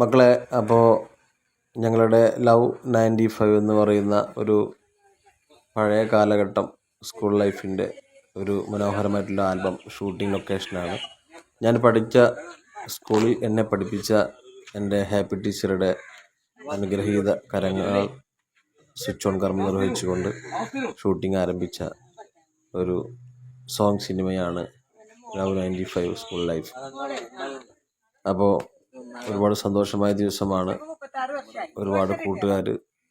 മക്കളെ അപ്പോൾ ഞങ്ങളുടെ ലവ് നയന്റി ഫൈവ് എന്ന് പറയുന്ന ഒരു പഴയ കാലഘട്ടം സ്കൂൾ ലൈഫിന്റെ ഒരു മനോഹരമായിട്ടുള്ള ആൽബം ഷൂട്ടിംഗ് ലൊക്കേഷനാണ്. ഞാൻ പഠിച്ച സ്കൂളിൽ എന്നെ പഠിപ്പിച്ച എന്റെ ഹാപ്പി ടീച്ചറുടെ അനുഗ്രഹീത കരങ്ങൾ സ്വിച്ച് ഓൺ കർമ്മം നിർവഹിച്ചുകൊണ്ട് ഷൂട്ടിംഗ് ആരംഭിച്ച ഒരു സോങ് സിനിമയാണ് love ninety five school life. അപ്പോൾ ഒരുപാട് സന്തോഷമായ ദിവസമാണ്. ഒരുപാട് കൂട്ടുകാർ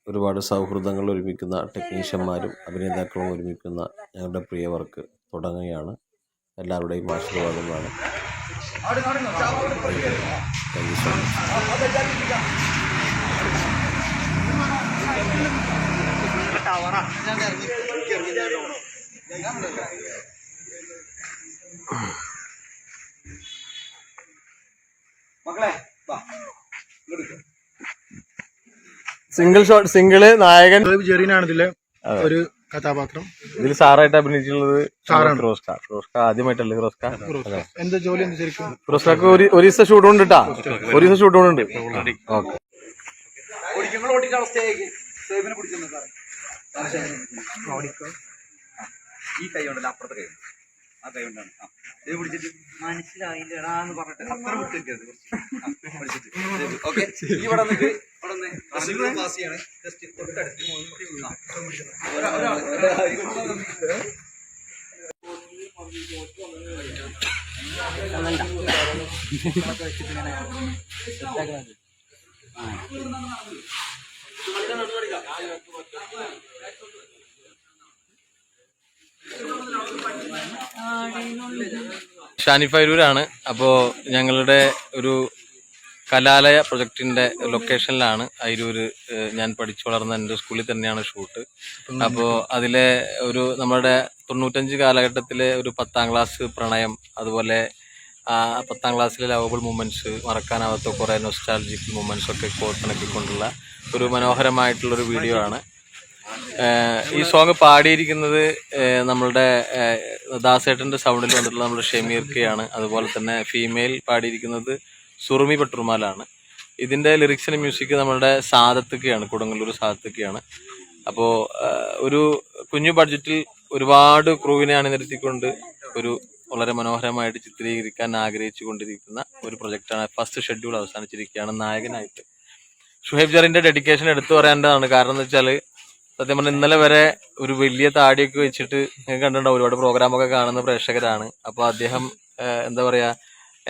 ഒരുപാട് സൗഹൃദങ്ങൾ ഒരുമിക്കുന്ന ടെക്നീഷ്യന്മാരും അഭിനേതാക്കളും ഒരുമിക്കുന്ന ഞങ്ങളുടെ പ്രിയ വർക്ക് തുടങ്ങുകയാണ്. എല്ലാവരുടെയും ആശീർവാദങ്ങളാണ്. മക്കളെ സിംഗിൾ ഷോട്ട് സിംഗിൾ നായകൻ. ജെറീനാണ് ഇതിലെ ഒരു കഥാപാത്രം. ഇതിൽ സാറായിട്ട് അഭിനയിച്ചിട്ടുള്ളത്. ഫിറോസ്ക ഫിറോസ്ക ആദ്യമായിട്ടല്ലേ ഫിറോസ്ക എന്താ ജോലി ഫിറോസ്കാക്ക് ഒരു ഒരു ദിവസം ഷൂട്ട് ഉണ്ട് കേട്ടാ ഒരു ദിവസം ഷൂട്ട് ഉണ്ട്. ഓക്കെ. ഈ കൈ ഉണ്ടല്ലോ അപ്പുറത്തെ കൈ ആ കൈ കൊണ്ടാണ് ആ സേവ് പിടിച്ചിട്ട് മനസ്സിലായില്ലടാ എന്ന് പറഞ്ഞിട്ട് അത്ര വിട്ടിട്ട് വെക്കരുത് കുറച്ച്. ഓക്കെ? ഈ ഇവിടെ നിന്നിട്ട് ഇവിടെ നിന്ന് പാസ് ചെയ്യാണ്. ജസ്റ്റ് തൊട്ടടുത്ത് ആ. ഒരാ- ഒരാൾ ഷാനി ഫൈരൂരാണ് അപ്പോൾ ഞങ്ങളുടെ ഒരു കലാലയ പ്രൊജക്ടിന്റെ ലൊക്കേഷനിലാണ് അയിരൂര് ഞാൻ പഠിച്ചു വളർന്ന എന്റെ സ്കൂളിൽ തന്നെയാണ് ഷൂട്ട്. അപ്പോൾ അതിലെ ഒരു നമ്മുടെ തൊണ്ണൂറ്റഞ്ച് കാലഘട്ടത്തിലെ ഒരു പത്താം ക്ലാസ് പ്രണയം അതുപോലെ പത്താം ക്ലാസ്സിലെ ലവബിൾ മൂമെന്റ്സ് മറക്കാനാവാത്ത കുറേ നൊസ്റ്റാൾജിക് മൂമെന്റ്സ് ഒക്കെ കോർത്തിണക്കിക്കൊണ്ടുള്ള ഒരു മനോഹരമായിട്ടുള്ളൊരു വീഡിയോ ആണ്. ഈ സോങ് പാടിയിരിക്കുന്നത് നമ്മളുടെ ദാസേട്ടന്റെ സൗണ്ടിൽ വന്നിട്ടുള്ള നമ്മുടെ ഷമീർക്കയാണ് അതുപോലെ തന്നെ ഫീമെയിൽ പാടിയിരിക്കുന്നത് സുറുമി പട്ടുറുമാലാണ് ഇതിന്റെ ലിറിക്സിന് മ്യൂസിക് നമ്മളുടെ സാധത്തൊക്കെയാണ് കൊടുങ്ങല്ലൂർ സാധത്തൊക്കെയാണ് അപ്പോ ഒരു കുഞ്ഞു ബഡ്ജറ്റിൽ ഒരുപാട് ക്രൂവിനെ അണിനിരത്തിക്കൊണ്ട് ഒരു വളരെ മനോഹരമായിട്ട് ചിത്രീകരിക്കാൻ ആഗ്രഹിച്ചു കൊണ്ടിരിക്കുന്ന ഒരു പ്രൊജക്റ്റാണ് ഫസ്റ്റ് ഷെഡ്യൂൾ അവസാനിച്ചിരിക്കുകയാണ് നായകനായിട്ട്. ഷുഹൈബ് ജറിന്റെ ഡെഡിക്കേഷൻ എടുത്തു പറയേണ്ടതാണ് കാരണം എന്ന് വെച്ചാൽ സത്യം പറഞ്ഞാൽ ഇന്നലെ വരെ ഒരു വലിയ താടിയൊക്കെ വെച്ചിട്ട് കണ്ടിട്ടുണ്ടാവും ഒരുപാട് പ്രോഗ്രാമൊക്കെ കാണുന്ന പ്രേക്ഷകരാണ്. അപ്പോൾ അദ്ദേഹം എന്താ പറയാ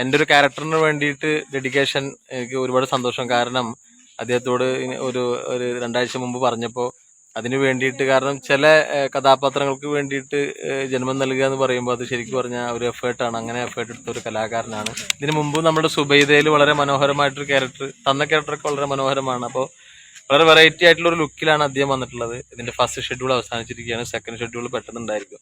എന്റെ ഒരു ക്യാരക്ടറിന് വേണ്ടിയിട്ട് ഡെഡിക്കേഷൻ എനിക്ക് ഒരുപാട് സന്തോഷം. കാരണം അദ്ദേഹത്തോട് ഒരു ഒരു രണ്ടാഴ്ച മുമ്പ് പറഞ്ഞപ്പോൾ അതിനു വേണ്ടിയിട്ട് കാരണം ചില കഥാപാത്രങ്ങൾക്ക് വേണ്ടിയിട്ട് ജന്മം നൽകുക എന്ന് പറയുമ്പോൾ അത് ശരിക്കും പറഞ്ഞാൽ ഒരു എഫേർട്ടാണ് അങ്ങനെ എഫേർട്ട് എടുത്ത ഒരു കലാകാരനാണ്. ഇതിനു മുമ്പ് നമ്മുടെ സുബൈദയിൽ വളരെ മനോഹരമായിട്ടൊരു ക്യാരക്ടർ തന്ന ക്യാരക്ടറൊക്കെ വളരെ മനോഹരമാണ്. അപ്പോൾ വളരെ വെറൈറ്റി ആയിട്ടുള്ള ഒരു ലുക്കിലാണ് അദ്ദേഹം വന്നിട്ടുള്ളത്. ഇതിന്റെ ഫസ്റ്റ് ഷെഡ്യൂൾ അവസാനിച്ചിരിക്കുകയാണ്. സെക്കൻഡ് ഷെഡ്യൂൾ പെട്ടെന്നുണ്ടായിരിക്കും.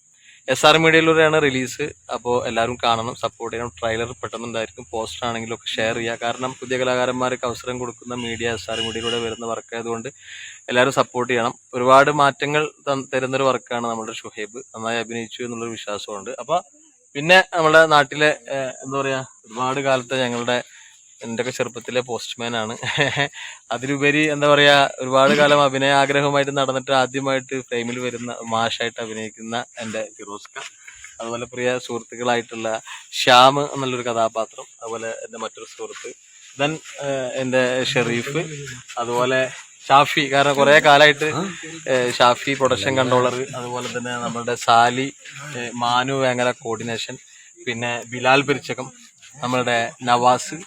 എസ് ആർ മീഡിയയിലൂടെയാണ് റിലീസ് അപ്പോൾ എല്ലാവരും കാണണം സപ്പോർട്ട് ചെയ്യണം. ട്രെയിലർ പെട്ടെന്നുണ്ടായിരിക്കും. പോസ്റ്റർ ആണെങ്കിലും ഒക്കെ ഷെയർ ചെയ്യുക കാരണം പുതിയ കലാകാരന്മാർക്ക് അവസരം കൊടുക്കുന്ന മീഡിയ എസ് ആർ മീഡിയയിലൂടെ വരുന്ന വർക്ക് ആയതുകൊണ്ട് എല്ലാവരും സപ്പോർട്ട് ചെയ്യണം. ഒരുപാട് മാറ്റങ്ങൾ തരുന്നൊരു വർക്കാണ് നമ്മുടെ ഷുഹൈബ്. നന്നായി അഭിനയിച്ചു എന്നുള്ളൊരു വിശ്വാസമുണ്ട്. അപ്പോൾ പിന്നെ നമ്മുടെ നാട്ടിലെ എന്താ പറയാ ഒരുപാട് കാലത്തെ ഞങ്ങളുടെ എന്റെ ഒക്കെ ചെറുപ്പത്തിലെ പോസ്റ്റ്മാൻ ആണ്. അതിലുപരി എന്താ പറയാ ഒരുപാട് കാലം അഭിനയ ആഗ്രഹമായിട്ട് നടന്നിട്ട് ആദ്യമായിട്ട് ഫ്രെയിമിൽ വരുന്ന മാഷായിട്ട് അഭിനയിക്കുന്ന എന്റെ ഫിറോസ്ക. അതുപോലെ പ്രിയ സുഹൃത്തുക്കളായിട്ടുള്ള ശ്യാം എന്നുള്ളൊരു കഥാപാത്രം അതുപോലെ എന്റെ മറ്റൊരു സുഹൃത്ത്. ദെൻ എന്റെ ഷെറീഫ് അതുപോലെ ഷാഫി. കാരണം കുറെ കാലമായിട്ട് ഷാഫി പ്രൊഡക്ഷൻ കൺട്രോളർ അതുപോലെ തന്നെ നമ്മുടെ സാലി മാനു വേങ്ങര കോർഡിനേഷൻ പിന്നെ ബിലാൽ പെരിച്ചകം നമ്മളുടെ നവാസ്.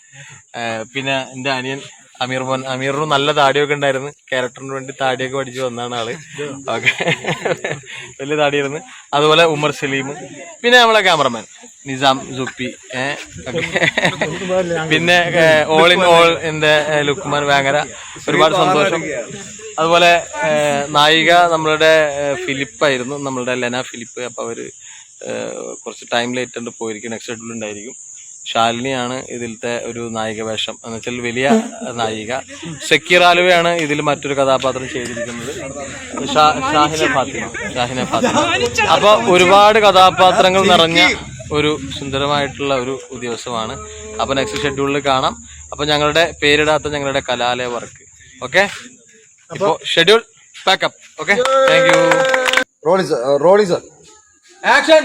പിന്നെ എന്റെ അനിയൻ അമീർ മോൻ. അമീറിനും നല്ല താടിയൊക്കെ ഉണ്ടായിരുന്നു. ക്യാരക്ടറിന് വേണ്ടി താടിയൊക്കെ പഠിച്ചു വന്നാണ് ആൾ. ഓക്കെ. വലിയ താടിയായിരുന്നു. അതുപോലെ ഉമർ സലീം പിന്നെ നമ്മളെ ക്യാമറമാൻ നിസാം സുപ്പി. പിന്നെ ഓൾ ഇൻ ഓൾ എന്റെ ലുക്മാൻ വാങ്ങര ഒരുപാട് സന്തോഷം. അതുപോലെ നായിക നമ്മളുടെ ഫിലിപ്പ് ആയിരുന്നു. നമ്മളുടെ ലെന ഫിലിപ്പ്. അപ്പൊ അവർ കുറച്ച് ടൈം ലേറ്റ് ഉണ്ട് പോയിരിക്കും. നെക്സ്റ്റ് ഷെഡ്യൂൾ ഉണ്ടായിരിക്കും. ശാലിനിയാണ് ഇതിലത്തെ ഒരു നായിക വേഷം. എന്ന് വെച്ചാൽ വലിയ നായിക. ഷക്കീർ ആലുവയാണ് ഇതിൽ മറ്റൊരു കഥാപാത്രം ചെയ്തിരിക്കുന്നത്. ഷാഹിന ഫാത്തിമ ഷാഹിന ഫാത്തിമ. അപ്പൊ ഒരുപാട് കഥാപാത്രങ്ങൾ നിറഞ്ഞ ഒരു സുന്ദരമായിട്ടുള്ള ഒരു ദിവസമാണ്. അപ്പോൾ നെക്സ്റ്റ് ഷെഡ്യൂളിൽ കാണാം. അപ്പോൾ ഞങ്ങളുടെ പേരിടാത്ത ഞങ്ങളുടെ കലാലയ വർക്ക്. ഓക്കെ ഇപ്പോൾ schedule pack up okay thank you റോളിസർ റോളി സർ ആക്ഷൻ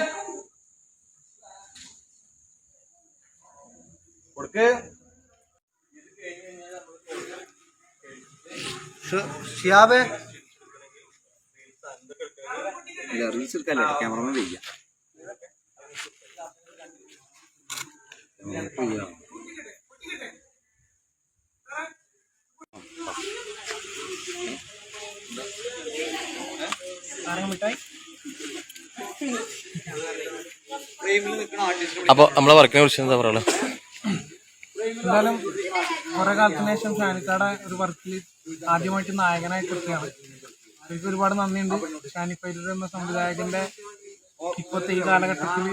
ഷിയാബേ. ഇല്ല റീൽസ് എടുക്കല്ലേ ക്യാമറമാൻ വയ്യ അപ്പോൾ നമ്മളെ വർക്കിനെ കുറിച്ച് എന്താ പറയുക? എന്തായാലും കുറെ കാലത്തിന് ശേഷം ഷാനിക്കാടെ ഒരു വർക്കിൽ ആദ്യമായിട്ട് നായകനായിട്ട് എത്തുകയാണ് എനിക്ക് ഒരുപാട് നന്ദിയുണ്ട്. ഷാനി പൈലർ എന്ന സംവിധായകന്റെ ഇപ്പോഴത്തെ ഈ കാലഘട്ടത്തിൽ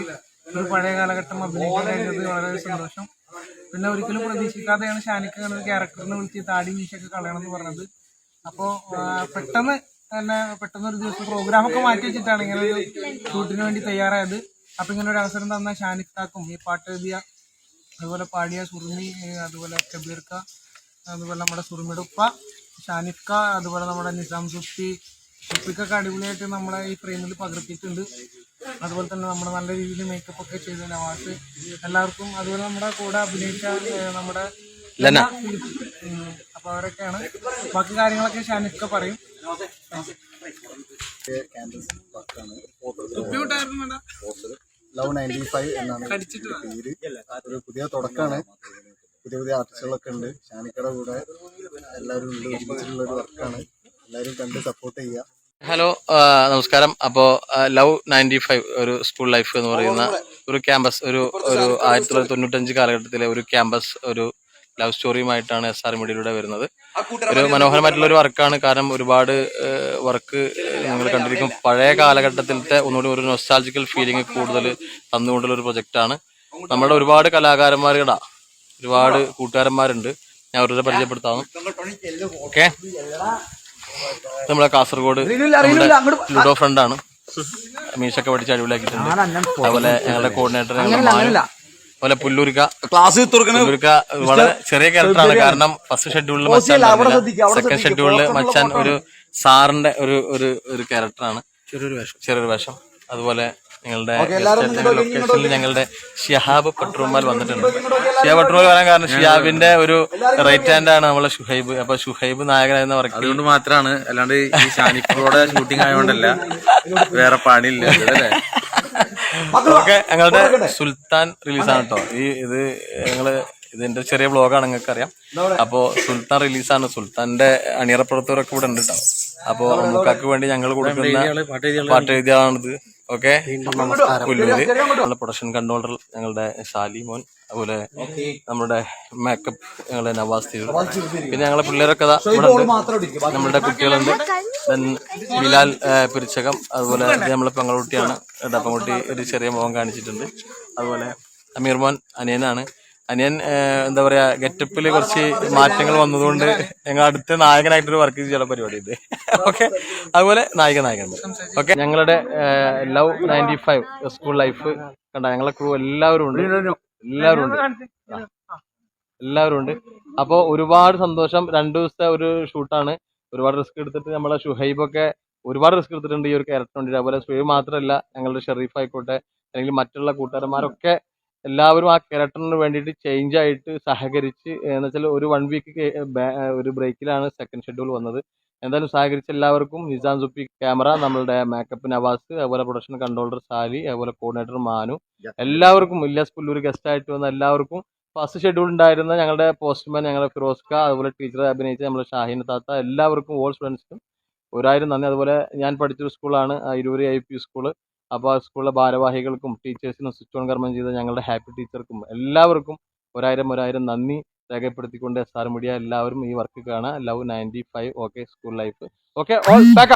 ഒരു പഴയ കാലഘട്ടം അഭിനയിക്കാൻ കഴിഞ്ഞത് വളരെ സന്തോഷം. പിന്നെ ഒരിക്കലും പ്രതീക്ഷിക്കാതെയാണ് ഷാനിക്ക് ഒരു ക്യാരക്ടറിനെ വിളിച്ച് താടി മീശയൊക്കെ കളയണമെന്ന് പറഞ്ഞത്. അപ്പോൾ പെട്ടെന്ന് തന്നെ പെട്ടെന്ന് ഒരു ദിവസം പ്രോഗ്രാമൊക്കെ മാറ്റി വെച്ചിട്ടാണ് ഇങ്ങനെ ഒരു ഷൂട്ടിന് വേണ്ടി തയ്യാറായത്. അപ്പൊ ഇങ്ങനെ ഒരു അവസരം തന്ന ഷാനിക്കാക്കും ഈ പാട്ട് എഴുതിയ അതുപോലെ പാടിയ സുറുമി അതുപോലെ കബീർക്ക അതുപോലെ നമ്മുടെ സുറുമിയുടെ ഉപ്പ ഷാനിഫ്ക അതുപോലെ നമ്മുടെ നിസാം സുപ്പി ഉപ്പിക്കൊക്കെ അടിപൊളിയായിട്ട് നമ്മളെ ഈ ഫ്രെയിമിൽ പകർത്തിയിട്ടുണ്ട്. അതുപോലെ തന്നെ നമ്മൾ നല്ല രീതിയിൽ മേക്കപ്പ് ഒക്കെ ചെയ്ത നവാസ് എല്ലാവർക്കും അതുപോലെ നമ്മുടെ കൂടെ അഭിനയിച്ച നമ്മുടെ അപ്പൊ അവരൊക്കെയാണ്. ബാക്കി കാര്യങ്ങളൊക്കെ ഷാനിഫ്ക പറയും. ലവ് നയന്റി ഫൈവ് എന്നാണ് പേര്. ഒരു പുതിയ തുടക്കമാണ് പുതിയ പുതിയ ആർട്ടിസ്റ്റുകളൊക്കെ ഉണ്ട്. ഷാനിക്കയുടെ കൂടെ എല്ലാവരും ഉണ്ട്. ഒരുമിച്ചിട്ടുള്ള ഒരു വർക്കാണ്. എല്ലാവരും കണ്ട് സപ്പോർട്ട് ചെയ്യുക. ഹലോ നമസ്കാരം. അപ്പോൾ ലവ് നയന്റി ഫൈവ് ഒരു സ്കൂൾ ലൈഫ് എന്ന് പറയുന്ന ഒരു ക്യാമ്പസ് ഒരു ഒരു ആയിരത്തി തൊള്ളായിരത്തി തൊണ്ണൂറ്റഞ്ച് കാലഘട്ടത്തിലെ ഒരു ക്യാമ്പസ് ഒരു ലവ് സ്റ്റോറിയുമായിട്ടാണ് എസ് ആർ മീഡിയയിലൂടെ വരുന്നത്. ഒരു മനോഹരമായിട്ടുള്ള ഒരു വർക്കാണ് കാരണം ഒരുപാട് വർക്ക് നിങ്ങൾ കണ്ടിരിക്കും. പഴയ കാലഘട്ടത്തിലത്തെ ഒന്നുകൂടി ഒരു നൊസ്റ്റാൾജിക്കൽ ഫീലിംഗ് കൂടുതൽ തന്നുകൊണ്ടുള്ള ഒരു പ്രൊജക്റ്റാണ് നമ്മുടെ ഒരുപാട് കലാകാരന്മാരുടെ ഒരുപാട് കൂട്ടുകാരന്മാരുണ്ട്. ഞാൻ അവരുടെ പരിചയപ്പെടുത്താം ഓക്കെ നമ്മളെ കാസർഗോഡ് ലുഡോ ഫ്രണ്ടാണ് മീശൊക്കെ പഠിച്ച് അടിപൊളിയാക്കിയിട്ടുണ്ട്. അതുപോലെ ഞങ്ങളുടെ കോർഡിനേറ്റർ അതുപോലെ പുല്ലൂരിക്ക. ക്ലാസ് പുല്ലൂരിക്ക വളരെ ചെറിയ ക്യാരക്ടറാണ് കാരണം ഫസ്റ്റ് ഷെഡ്യൂളിൽ സെക്കൻഡ് ഷെഡ്യൂളിൽ മച്ചാൻ ഒരു സാറിന്റെ ഒരു ഒരു ഒരു ക്യാരക്ടറാണ് ചെറിയൊരു വേഷം. ചെറിയൊരു വേഷം. അതുപോലെ ഞങ്ങളുടെ ലൊക്കേഷനിൽ ഞങ്ങളുടെ ഷിഹാബ് പട്രൂമാൽ വന്നിട്ടുണ്ട്. ഷിഹാബ് പട്രൂമാൽ വരാൻ കാരണം ഷിഹാബിന്റെ ഒരു റൈറ്റ് ഹാൻഡ് ആണ് നമ്മളെ ഷുഹൈബ്. അപ്പൊ ഷുഹൈബ് നായകനായിരുന്ന വർക്ക് അതുകൊണ്ട് മാത്രമാണ് അല്ലാണ്ട് ഈ ഷാനിക്കോടെ ഷൂട്ടിംഗ് ആയതുകൊണ്ടല്ല വേറെ പണിയില്ല. അല്ലേ ഓക്കെ ഞങ്ങളുടെ സുൽത്താൻ റിലീസാണ് കേട്ടോ. ഈ ഇത് ഞങ്ങൾ ഇതിന്റെ ചെറിയ ബ്ലോഗാണ് നിങ്ങൾക്ക് അറിയാം അപ്പോ സുൽത്താൻ റിലീസാണ്. സുൽത്താന്റെ അണിയറ പ്രവർത്തകരൊക്കെ ഇവിടെ ഉണ്ട് കേട്ടോ. അപ്പോ മുക്കാക്ക് വേണ്ടി ഞങ്ങൾ കൊടുക്കുന്ന പാട്ട് എഴുതിയാണിത് ഓക്കെ? പുല്ലൂര്. നമ്മുടെ പ്രൊഡക്ഷൻ കൺട്രോളർ ഞങ്ങളുടെ ഷാലി മോൻ അതുപോലെ നമ്മുടെ മേക്കപ്പ് ഞങ്ങളുടെ നവാസ് തീർ. പിന്നെ ഞങ്ങളെ പിള്ളേരൊക്കെ നമ്മളുടെ ഉണ്ട്. നമ്മുടെ കുട്ടികളുണ്ട്. ദെൻ ബിലാൽ പിരിച്ചകം അതുപോലെ ഇത് നമ്മളെ പെങ്ങളുട്ടിയാണ്. ഡപ്പൻകുട്ടി ഒരു ചെറിയ മുഖം കാണിച്ചിട്ടുണ്ട്. അതുപോലെ അമീർ മോൻ അനിയനാണ്. അനിയൻ എന്താ പറയാ ഗെറ്റപ്പിൽ കുറച്ച് മാറ്റങ്ങൾ വന്നതുകൊണ്ട് ഞങ്ങൾ അടുത്ത നായകനായിട്ടൊരു വർക്ക് ചെയ്യാൻ പരിപാടി ഉണ്ട് ഓക്കെ അതുപോലെ നായിക നായകൻ ഓക്കെ ഞങ്ങളുടെ love ninety five school life കണ്ട ഞങ്ങളെ ക്രൂ എല്ലാവരും ഉണ്ട്. എല്ലാവരും ഉണ്ട്. എല്ലാവരും ഉണ്ട്. അപ്പോൾ ഒരുപാട് സന്തോഷം. രണ്ടു ദിവസത്തെ ഒരു ഷൂട്ടാണ് ഒരുപാട് റിസ്ക് എടുത്തിട്ട് നമ്മളെ ഷുഹൈബൊക്കെ ഒരുപാട് റിസ്ക് എടുത്തിട്ടുണ്ട് ഈ ഒരു ക്യാരക്ടറിന് വേണ്ടി അതുപോലെ ഷുഹൈബ് മാത്രമല്ല ഞങ്ങളുടെ ഷെറീഫ് ആയിക്കോട്ടെ അല്ലെങ്കിൽ മറ്റുള്ള കൂട്ടുകാരന്മാരൊക്കെ എല്ലാവരും ആ ക്യാരക്ടറിന് വേണ്ടിയിട്ട് ചേഞ്ച് ആയിട്ട് സഹകരിച്ച് എന്ന് വെച്ചാൽ ഒരു വൺ വീക്ക് ഒരു ബ്രേക്കിലാണ് സെക്കൻഡ് ഷെഡ്യൂൾ വന്നത്. എന്തായാലും സഹകരിച്ച എല്ലാവർക്കും നിസാം സുപ്പി ക്യാമറ നമ്മളുടെ മേക്കപ്പ് നവാസ് അതുപോലെ പ്രൊഡക്ഷൻ കൺട്രോളർ സാലി അതുപോലെ കോർഡിനേറ്റർ മാനു. എല്ലാവർക്കും ഇല്ലാസ് പുല്ലൂർ ഗസ്റ്റ് ആയിട്ട് വന്ന എല്ലാവർക്കും ഫസ്റ്റ് ഷെഡ്യൂൾ ഉണ്ടായിരുന്ന ഞങ്ങളുടെ പോസ്റ്റ്മാൻ ഞങ്ങളുടെ ഫിറോസ്ക അതുപോലെ ടീച്ചറെ അഭിനയിച്ച നമ്മുടെ ഷാഹിൻ താത്ത എല്ലാവർക്കും ഓൾ സ്റ്റുഡൻസിനും ഒരായിരം നന്ദി. അതുപോലെ ഞാൻ പഠിച്ചൊരു സ്കൂളാണ് ഇരുവരി ഐ പി സ്കൂൾ അപ്പോൾ സ്കൂളിലെ ഭാരവാഹികൾക്കും ടീച്ചേഴ്സിനും സ്വിച്ച് ഓൺ കർമ്മം ചെയ്ത ഞങ്ങളുടെ ഹാപ്പി ടീച്ചർക്കും എല്ലാവർക്കും ഒരായിരം ഒരായിരം നന്ദി രേഖപ്പെടുത്തിക്കൊണ്ട് എസ് ആർ മീഡിയ എല്ലാവരും ഈ വർക്ക് കാണാം love ninety five okay school life okay all back